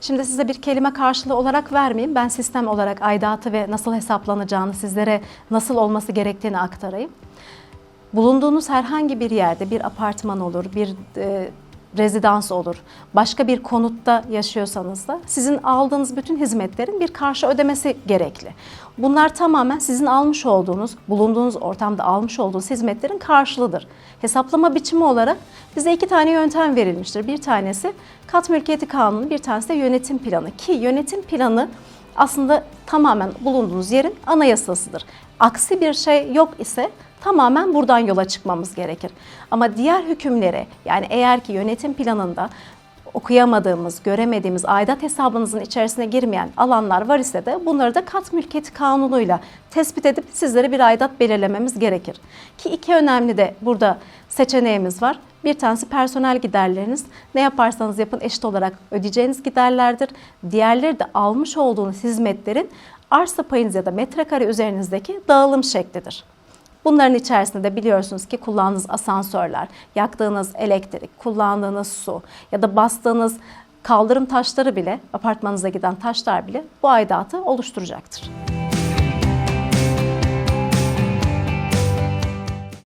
Şimdi size bir kelime karşılığı olarak vermeyeyim. Ben sistem olarak aidatı ve nasıl hesaplanacağını, sizlere nasıl olması gerektiğini aktarayım. Bulunduğunuz herhangi bir yerde bir apartman olur, bir e, rezidans olur, başka bir konutta yaşıyorsanız da sizin aldığınız bütün hizmetlerin bir karşı ödemesi gerekli. Bunlar tamamen sizin almış olduğunuz, bulunduğunuz ortamda almış olduğunuz hizmetlerin karşılığıdır. Hesaplama biçimi olarak bize iki tane yöntem verilmiştir. Bir tanesi kat mülkiyeti kanunu, bir tanesi de yönetim planı. Ki yönetim planı aslında tamamen bulunduğunuz yerin anayasasıdır. Aksi bir şey yok ise tamamen buradan yola çıkmamız gerekir. Ama diğer hükümlere yani eğer ki yönetim planında okuyamadığımız, göremediğimiz aidat hesabınızın içerisine girmeyen alanlar var ise de bunları da kat mülkiyeti kanunuyla tespit edip sizlere bir aidat belirlememiz gerekir. Ki iki önemli de burada seçeneğimiz var. Bir tanesi personel giderleriniz. Ne yaparsanız yapın eşit olarak ödeyeceğiniz giderlerdir. Diğerleri de almış olduğunuz hizmetlerin arsa payınız ya da metrekare üzerinizdeki dağılım şeklidir. Bunların içerisinde de biliyorsunuz ki kullandığınız asansörler, yaktığınız elektrik, kullandığınız su ya da bastığınız kaldırım taşları bile, apartmanınıza giden taşlar bile bu aidatı oluşturacaktır.